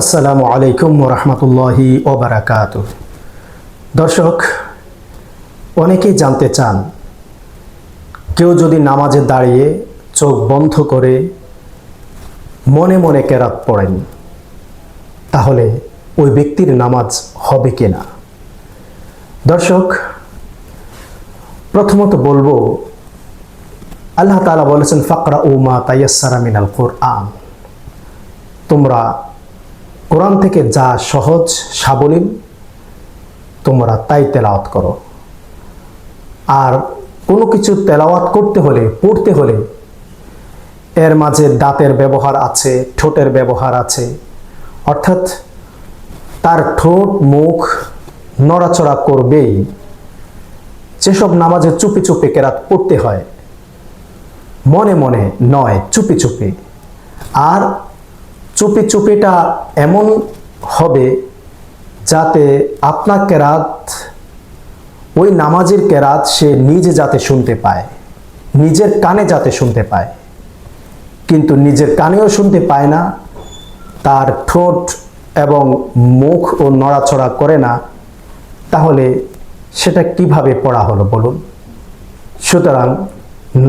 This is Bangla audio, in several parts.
আসসালামু আলাইকুম রহমতুল্লাহি ওবরাকাত দর্শক, অনেকেই জানতে চান, কেউ যদি নামাজে দাঁড়িয়ে চোখ বন্ধ করে মনে মনে কেরাত পড়েন, তাহলে ওই ব্যক্তির নামাজ হবে কিনা? দর্শক, প্রথমত বলব, আল্লাহ তাআলা বলেছেন ফাকরা উমা তাইয়াসারা মিনাল কোরআন। তোমরা কোরআন থেকে যা সহজ, সাবলীল, তোমরা তাই তেলাওয়াত করো। আর কোনো কিছু তেলাওয়াত করতে হলে, পড়তে হলে, এর মাঝে দাঁতের ব্যবহার আছে, ঠোঁটের ব্যবহার আছে, অর্থাৎ তার ঠোঁট, মুখ নড়াচড়া করবেই। যেসব নামাজে চুপি চুপি কেরাত পড়তে হয়, মনে মনে নয়, চুপি চুপি। আর চুপি চুপিটা এমন হবে যাতে আপনার কেরাত, ওই নামাজের কেরাত সে নিজে যাতে শুনতে পায়, নিজের কানে যাতে শুনতে পায়। কিন্তু নিজের কানেও শুনতে পায় না, তার ঠোঁট এবং মুখ ও নড়াচড়া করে না, তাহলে সেটা কীভাবে পড়া হলো বলুন? সুতরাং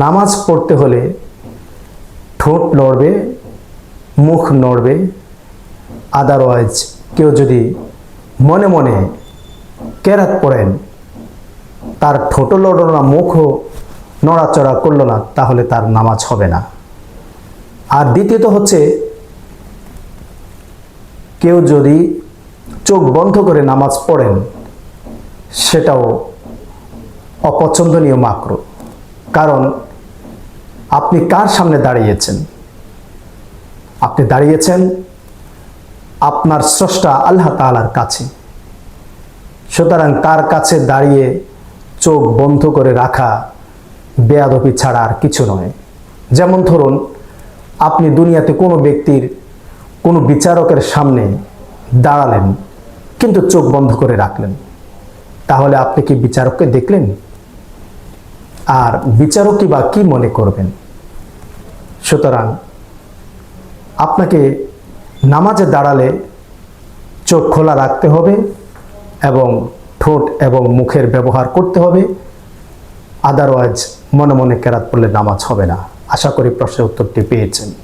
নামাজ পড়তে হলে ঠোঁট নড়বে মুখ নড়বে। আদারওয়াইজ কেউ যদি মনে মনে কেরাত পড়েন, তার ঠোঁটো লড়ল না মুখও নড়াচড়া করল না, তাহলে তার নামাজ হবে না। আর দ্বিতীয়ত হচ্ছে, কেউ যদি চোখ বন্ধ করে নামাজ পড়েন, সেটাও অপছন্দনীয় মাকর। কারণ আপনি কার সামনে দাঁড়িয়েছেন? আপনি দাঁড়িয়েছেন আপনার স্রষ্টা আল্লাহ তালার কাছে। সুতরাং তার কাছে দাঁড়িয়ে চোখ বন্ধ করে রাখা বেয়াদপি ছাড়া আর কিছু নয়। যেমন ধরুন, আপনি দুনিয়াতে কোনো ব্যক্তির কোনো বিচারকের সামনে দাঁড়ালেন, কিন্তু চোখ বন্ধ করে রাখলেন। তাহলে আপনি কি বিচারককে দেখলেন? আর বিচারকই বা কি মনে করবেন? সুতরাং আপনাকে নামাজে দাঁড়ালে চোখ খোলা রাখতে হবে এবং ঠোঁট এবং মুখের ব্যবহার করতে হবে। আদারওয়াইজ মনে মনে কেরাত পড়লে নামাজ হবে না। আশা করি প্রশ্নের উত্তরটি পেয়েছেন।